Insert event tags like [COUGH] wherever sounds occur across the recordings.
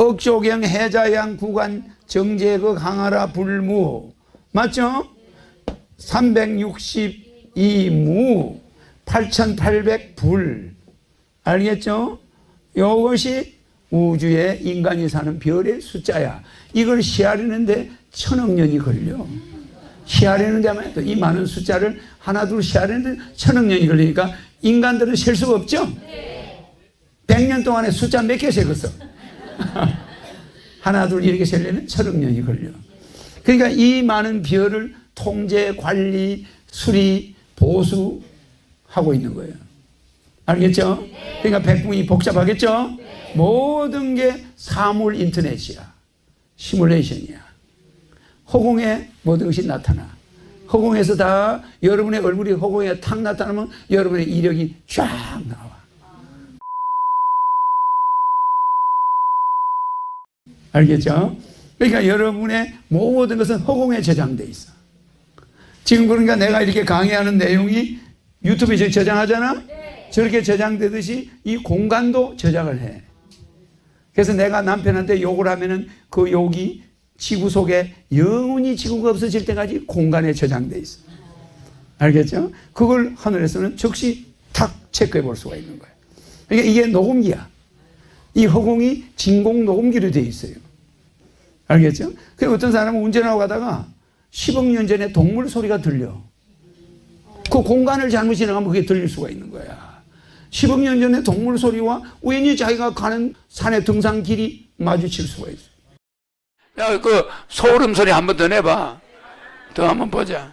억조경 해자양 구간 정제극 항하라 불무 맞죠? 362무 8800불 알겠죠? 이것이 우주에 인간이 사는 별의 숫자야. 이걸 시하려는데 천억 년이 걸려. 시하려는 데만 이 많은 숫자를 하나 둘 시하려는데 천억 년이 걸리니까 인간들은 셀 수가 없죠? 100년 동안에 숫자 몇 개 세겠어? [LAUGHS] 하나 둘 이렇게 세려면 천억 년이 걸려. 그러니까 이 많은 별을 통제, 관리, 수리, 보수 하고 있는 거예요. 알겠죠? 그러니까 백궁이 복잡하겠죠? 모든 게 사물 인터넷이야. 시뮬레이션이야. 허공에 모든 것이 나타나. 허공에서 다 여러분의 얼굴이 허공에 탁 나타나면 여러분의 이력이 쫙 나와. 알겠죠? 그러니까 여러분의 모든 것은 허공에 저장돼 있어. 지금 그러니까 내가 이렇게 강의하는 내용이 유튜브에 저장하잖아? 저렇게 저장되듯이 이 공간도 저장을 해. 그래서 내가 남편한테 욕을 하면은 그 욕이 지구 속에 영원히 지구가 없어질 때까지 공간에 저장돼 있어. 알겠죠? 그걸 하늘에서는 즉시 탁 체크해 볼 수가 있는 거예요. 그러니까 이게 녹음기야. 이 허공이 진공 녹음기로 되어 있어요. 알겠죠? 그 어떤 사람은 운전하고 가다가 10억 년 전에 동물 소리가 들려. 그 공간을 잘못 지나가면 그게 들릴 수가 있는 거야. 10억 년 전에 동물 소리와 우연히 자기가 가는 산의 등산 길이 마주칠 수가 있어. 야, 그 소름 소리 한 번 더 내봐. 더 한 번 보자.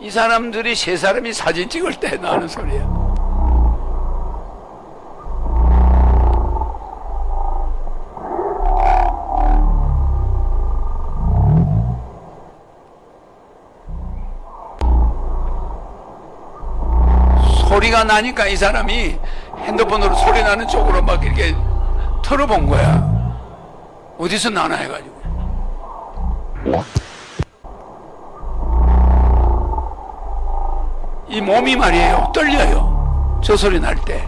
이 사람들이 세 사람이 사진 찍을 때 나는 소리야. 나니까 이 사람이 핸드폰으로 소리 나는 쪽으로 막 이렇게 털어본 거야. 어디서 나나 해가지고. 이 몸이 말이에요. 떨려요. 저 소리 날 때.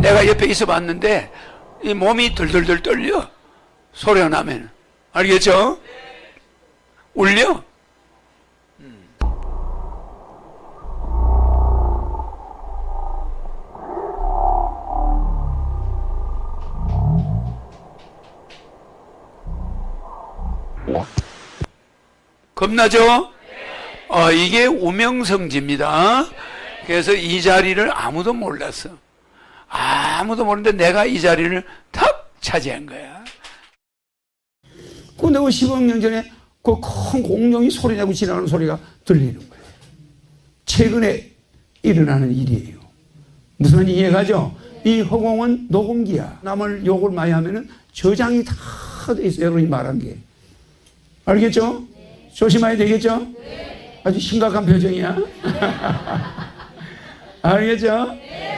내가 옆에 있어 봤는데 이 몸이 덜덜덜 떨려. 소리가 나면. 알겠죠? 울려? 겁나죠? 어, 이게 우명성지입니다. 그래서 이 자리를 아무도 몰랐어. 아무도 모르는데 내가 이 자리를 탁 차지한 거야. 근데 그 10억 년 전에 그 큰 공룡이 소리 내고 지나가는 소리가 들리는 거예요. 최근에 일어나는 일이에요. 무슨 이해가죠? 이 허공은 녹음기야. 남을 욕을 많이 하면은 저장이 다 돼 있어요. 여러분이 말한 게. 알겠죠? 조심해야 되겠죠? 아주 심각한 표정이야. [LAUGHS] 알겠죠?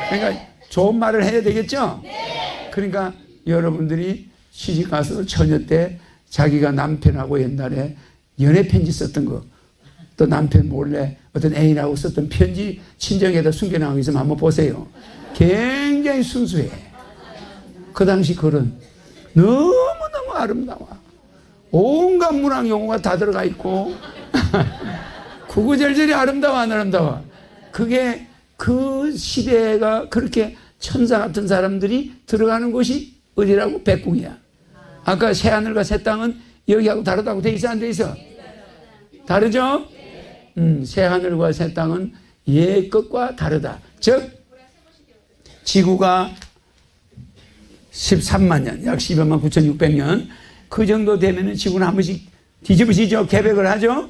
그러니까 좋은 말을 해야 되겠죠? 그러니까 여러분들이 시집 가서 처녀 때 자기가 남편하고 옛날에 연애 편지 썼던 거, 또 남편 몰래 어떤 애인하고 썼던 편지 친정에다 숨겨놓은 거 있으면 한번 보세요. 굉장히 순수해. 그 당시 글은 너무너무 아름다워. 온갖 문학 용어가 다 들어가 있고. [LAUGHS] 구구절절이 아름다워 안 아름다워? 그게 그 시대가 그렇게 천사 같은 사람들이 들어가는 곳이 어디라고? 백궁이야. 아까 새하늘과 새 땅은 여기하고 다르다고 돼 있어 안 돼 있어? 다르죠? 음, 새하늘과 새 땅은 옛 것과 다르다. 즉 지구가 13만 년, 약 12만 9,600년 그 정도 되면은 지구는 한 번씩 뒤집어지죠. 계획을 하죠.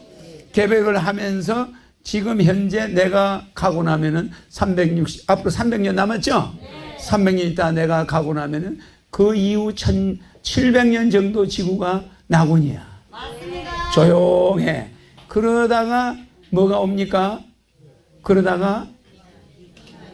계획을 하면서 지금 현재 내가 가고 나면은 360 앞으로 300년 남았죠. 300년 있다 내가 가고 나면은 그 이후 1700년 정도 지구가 낙원이야. 조용해. 그러다가 뭐가 옵니까? 그러다가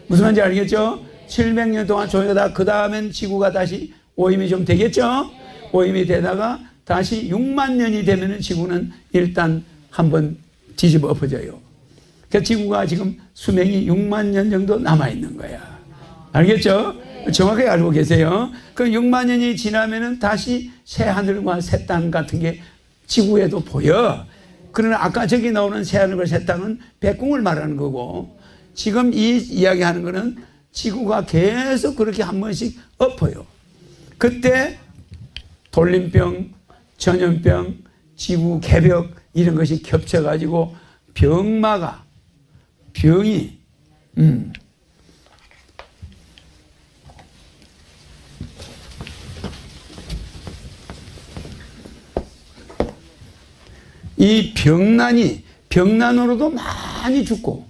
무슨 말인지 알겠죠? 700년 동안 조용하다 그 다음엔 지구가 다시 오임이 좀 되겠죠? 오임이 되다가 다시 6만 년이 되면은 지구는 일단 한번 뒤집어 엎어져요. 그 지구가 지금 수명이 6만 년 정도 남아 있는 거야. 알겠죠? 정확하게 알고 계세요. 그 6만 년이 지나면은 다시 새 하늘과 새 땅 같은 게 지구에도 보여. 그러나 아까 저기 나오는 새 하늘과 새 땅은 백궁을 말하는 거고 지금 이 이야기하는 거는 지구가 계속 그렇게 한 번씩 엎어요. 그때 돌림병, 전염병, 지구 개벽 이런 것이 겹쳐가지고 병마가 병이 음. 이 병난이 병난으로도 많이 죽고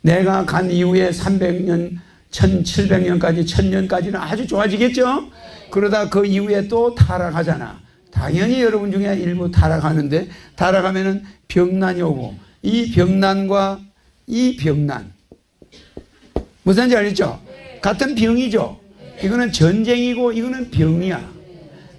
내가 간 이후에 300년, 1700년까지, 1000년까지는 아주 좋아지겠죠? 그러다 그 이후에 또 타락하잖아. 당연히 여러분 중에 일부 타락하는데, 타락하면은 병난이 오고, 이 병난과 이 병난. 무슨 말인지 알겠죠? 같은 병이죠? 이거는 전쟁이고, 이거는 병이야.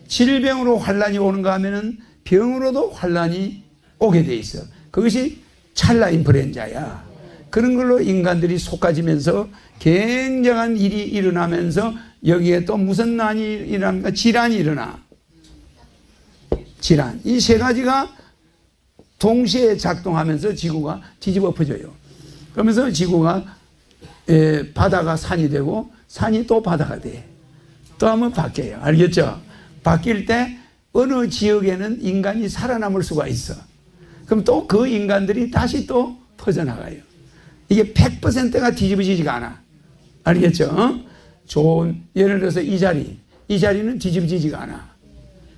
질병으로 환란이 오는가 하면은 병으로도 환란이 오게 돼 있어. 그것이 찰나 인플루엔자야. 그런 걸로 인간들이 속아지면서 굉장한 일이 일어나면서 여기에 또 무슨 난이 일어납니까? 질환이 일어나. 질환. 이 세 가지가 동시에 작동하면서 지구가 뒤집어 엎어져요. 그러면서 지구가 에, 바다가 산이 되고 산이 또 바다가 돼. 또 한번 바뀌어요. 알겠죠? 바뀔 때 어느 지역에는 인간이 살아남을 수가 있어. 그럼 또 그 인간들이 다시 또 퍼져나가요. 이게 100%가 뒤집어지지가 않아. 알겠죠? 어? 좋은, 예를 들어서 이 자리, 이 자리는 뒤집어지지가 않아.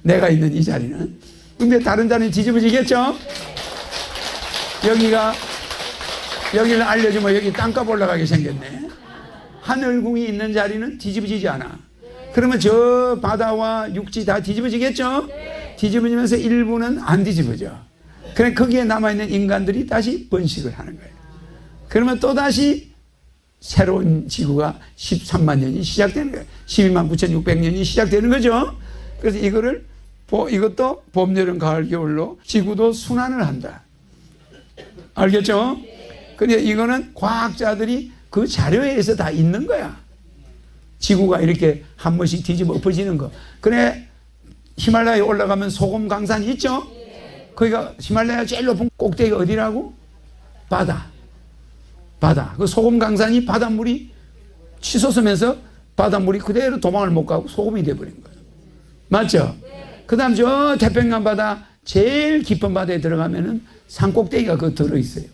내가 있는 이 자리는. 근데 다른 자리는 뒤집어지겠죠? 여기가, 여기를 알려주면 여기 땅값 올라가게 생겼네. 하늘궁이 있는 자리는 뒤집어지지 않아. 그러면 저 바다와 육지 다 뒤집어지겠죠? 뒤집어지면서 일부는 안 뒤집어져. 그래 거기에 남아있는 인간들이 다시 번식을 하는 거예요. 그러면 또다시 새로운 지구가 13만 년이 시작되는 거예요. 12만 9,600년이 시작되는 거죠. 그래서 이거를 이것도 봄, 여름, 가을, 겨울로 지구도 순환을 한다. 알겠죠? 근데 이거는 과학자들이 그 자료에 의해서 다 있는 거야. 지구가 이렇게 한 번씩 뒤집어 엎어지는 거. 그래 히말라야에 올라가면 소금 강산이 있죠? 거기가 히말라야 제일 높은 꼭대기가 어디라고? 바다. 바다. 그 소금 강산이 바닷물이 치솟으면서 바닷물이 그대로 도망을 못 가고 소금이 돼버린 거예요. 맞죠? 그 다음 저 태평양 바다 제일 깊은 바다에 들어가면은 산 꼭대기가 그 들어있어요.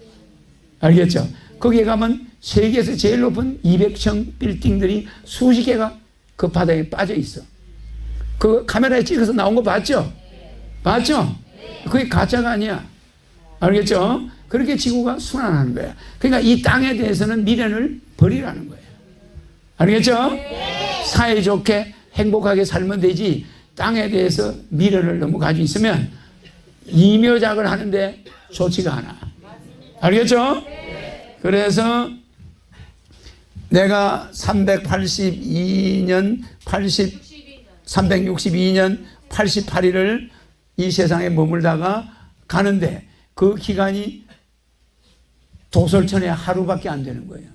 알겠죠? 거기에 가면 세계에서 제일 높은 200층 빌딩들이 수십 개가 그 바다에 빠져 있어. 그 카메라에 찍어서 나온 거 봤죠? 봤죠? 그게 가짜가 아니야. 알겠죠? 그렇게 지구가 순환하는 거야. 그러니까 이 땅에 대해서는 미련을 버리라는 거예요. 알겠죠? 사이좋게 행복하게 살면 되지 땅에 대해서 미련을 너무 가지고 있으면 이묘작을 하는데 좋지가 않아. 알겠죠? 그래서 내가 382년 80 362년 88일을 이 세상에 머물다가 가는데 그 기간이 도설천의 하루밖에 안 되는 거예요.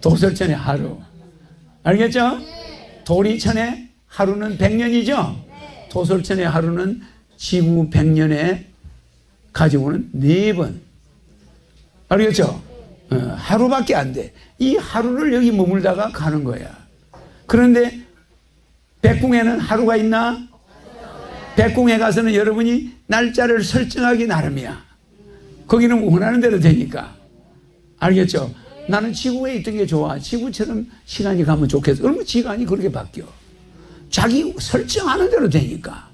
도설천의 하루. 알겠죠? 도리천의 하루는 100년이죠? 도설천의 하루는 지구 100년에 가져오는 4번. 알겠죠? 어, 하루밖에 안 돼. 이 하루를 여기 머물다가 가는 거야. 그런데 백궁에는 하루가 있나? 백궁에 가서는 여러분이 날짜를 설정하기 나름이야. 거기는 원하는 대로 되니까. 알겠죠? 나는 지구에 있던 게 좋아. 지구처럼 시간이 가면 좋겠어. 그러면 시간이 그렇게 바뀌어. 자기 설정하는 대로 되니까.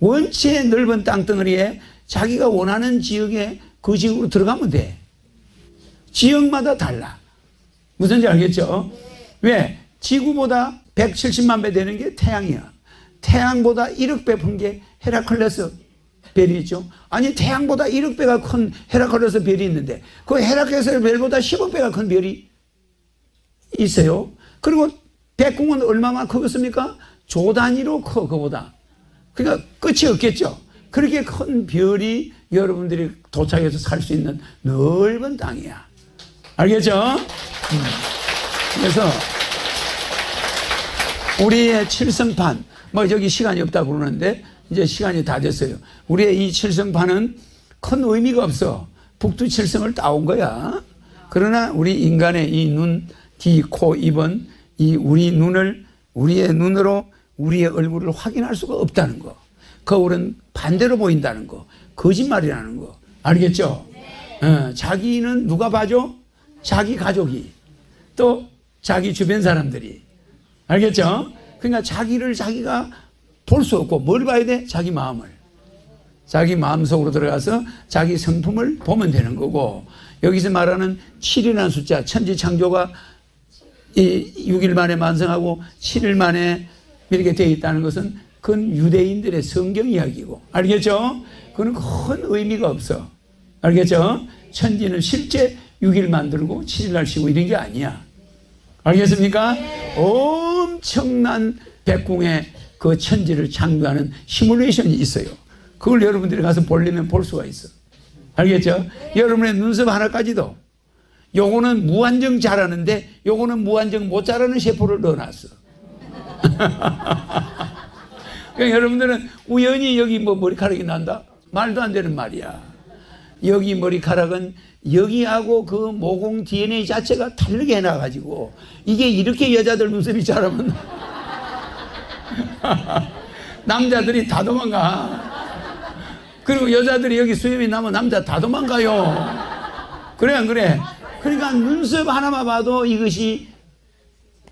원체 넓은 땅덩어리에 자기가 원하는 지역에 그 지역으로 들어가면 돼. 지역마다 달라. 무슨지 알겠죠? 왜? 지구보다 170만 배 되는 게 태양이야. 태양보다 1억 배큰게 헤라클레스 별이 있죠. 아니 태양보다 1억 배가 큰 헤라클레스 별이 있는데 그 헤라클레스 별보다 10억 배가 큰 별이 있어요. 그리고 백궁은 얼마나 크겠습니까? 조 단위로 커 그보다. 그러니까 끝이 없겠죠. 그렇게 큰 별이 여러분들이 도착해서 살 수 있는 넓은 땅이야. 알겠죠? 음. 그래서 우리의 칠성판, 뭐 여기 시간이 없다고 그러는데 이제 시간이 다 됐어요. 우리의 이 칠성판은 큰 의미가 없어. 북두 칠성을 따온 거야. 그러나 우리 인간의 이 눈, 귀, 코, 입은 이 우리 눈을 우리의 눈으로 우리의 얼굴을 확인할 수가 없다는 거. 거울은 반대로 보인다는 거. 거짓말이라는 거. 알겠죠? 어, 자기는 누가 봐줘? 자기 가족이. 또 자기 주변 사람들이. 알겠죠? 그러니까 자기를 자기가 볼 수 없고 뭘 봐야 돼? 자기 마음을. 자기 마음 속으로 들어가서 자기 성품을 보면 되는 거고 여기서 말하는 7이라는 숫자 천지 창조가 이 6일 만에 만성하고 7일 만에 이렇게 되어 있다는 것은 그건 유대인들의 성경 이야기고 알겠죠? 그건 큰 의미가 없어. 알겠죠? 천지는 실제 6일 만들고 7일 날 쉬고 이런 게 아니야. 알겠습니까? 엄청난 백궁의 그 천지를 창조하는 시뮬레이션이 있어요. 그걸 여러분들이 가서 볼리면 볼 수가 있어. 알겠죠? 여러분의 눈썹 하나까지도 요거는 무한정 자라는데 요거는 무한정 못 자라는 세포를 넣어놨어. [LAUGHS] 그러니까 여러분들은 우연히 여기 뭐 머리카락이 난다? 말도 안 되는 말이야. 여기 머리카락은 여기하고 그 모공 DNA 자체가 다르게 해놔가지고 이게 이렇게 여자들 눈썹이 자라면 [LAUGHS] 남자들이 다 도망가. 그리고 여자들이 여기 수염이 나면 남자 다 도망가요. 그래 안 그래? 그러니까 눈썹 하나만 봐도 이것이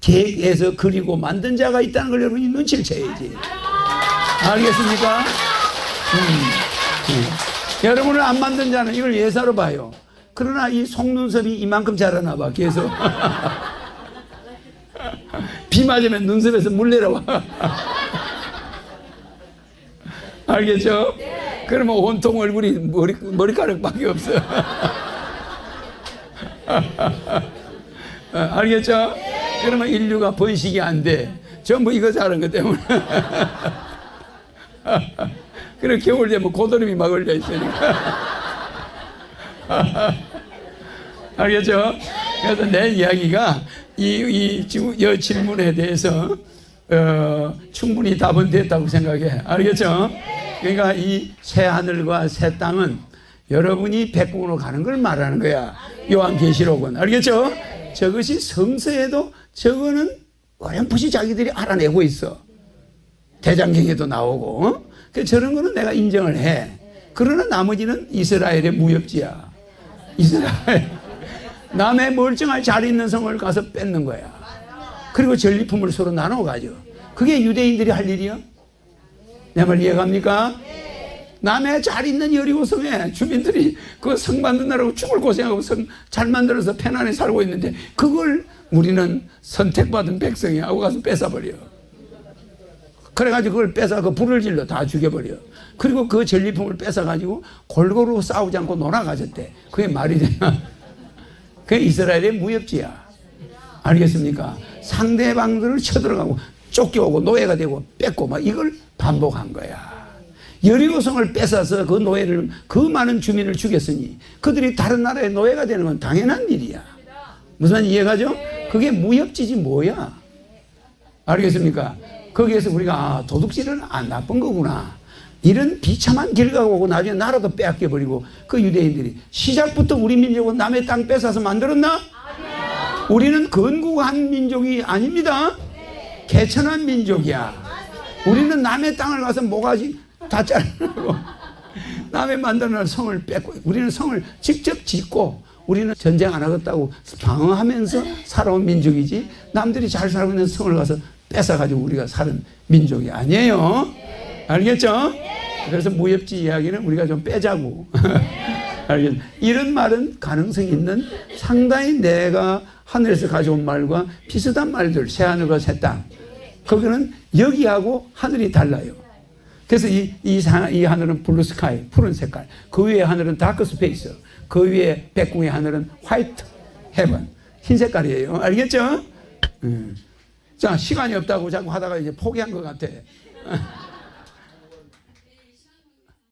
계획해서 그리고 만든 자가 있다는 걸 여러분이 눈치를 채야지. 알겠습니까? 음, 음. 여러분을 안 만든 자는 이걸 예사로 봐요. 그러나 이 속눈썹이 이만큼 자라나 봐, 계속. [LAUGHS] 비 맞으면 눈썹에서 물 내려와. [LAUGHS] 알겠죠? 그러면 온통 얼굴이 머리, 머리카락밖에 없어. 어, [LAUGHS] 알겠죠? 그러면 인류가 번식이 안 돼. 전부 이거 자른 것 때문에. [LAUGHS] 그래 겨울 되면 고드름이 막 올려 있으니까. 알겠죠? 그래서 내 이야기가 이, 이, 지- 이 질문에 대해서 어, 충분히 답은 됐다고 생각해. 알겠죠? 그러니까 이 새 하늘과 새 땅은 여러분이 백국으로 가는 걸 말하는 거야. 요한계시록은. 알겠죠? 저것이 성서에도 저거는 어렴풋이 자기들이 알아내고 있어. 대장경에도 나오고. 어? 그 저런 거는 내가 인정을 해. 그러나 나머지는 이스라엘의 무협지야. 이스라엘. 남의 멀쩡할 잘 있는 성을 가서 뺏는 거야. 그리고 전리품을 서로 나눠 가죠. 그게 유대인들이 할 일이야? 내 말 이해갑니까? 남의 잘 있는 여리고 성에 주민들이 그 성 만드느라고 죽을 고생하고 성 잘 만들어서 편안히 살고 있는데 그걸 우리는 선택받은 백성이 하고 가서 뺏어버려. 그래가지고 그걸 뺏어 그 불을 질러 다 죽여버려. 그리고 그 전리품을 뺏어가지고 골고루 싸우지 않고 놀아가졌대. 그게 말이 되나? 그게 이스라엘의 무협지야. 알겠습니까? 상대방들을 쳐들어가고 쫓겨오고 노예가 되고 뺏고 막 이걸 반복한 거야. 여리고성을 뺏어서 그 노예를 그 많은 주민을 죽였으니 그들이 다른 나라의 노예가 되는 건 당연한 일이야. 무슨 이해가죠? 그게 무협지지 뭐야? 알겠습니까? 거기에서 우리가 아, 도둑질은 안 나쁜 거구나. 이런 비참한 길 가고 나중에 나라도 빼앗겨 버리고 그 유대인들이 시작부터 우리 민족은 남의 땅 뺏어서 만들었나? 우리는 건국한 민족이 아닙니다. 개천한 민족이야. 우리는 남의 땅을 가서 모가지 다 자르고 남의 만드는 성을 뺏고 우리는 성을 직접 짓고 우리는 전쟁 안 하겠다고 방어하면서 살아온 민족이지 남들이 잘 살고 있는 성을 가서 뺏어가지고 우리가 사는 민족이 아니에요. 알겠죠? 그래서 무협지 이야기는 우리가 좀 빼자고. [LAUGHS] 알겠 이런 말은 가능성 있는 상당히 내가 하늘에서 가져온 말과 비슷한 말들, 새하늘과 새 땅. 거기는 여기하고 하늘이 달라요. 그래서 이, 이, 사- 이 하늘은 블루 스카이, 푸른 색깔. 그 위에 하늘은 다크 스페이스. 그 위에 백궁의 하늘은 화이트 헤븐. 흰 색깔이에요. 알겠죠? 음. 자, 시간이 없다고 자꾸 하다가 이제 포기한 것 같아. [LAUGHS]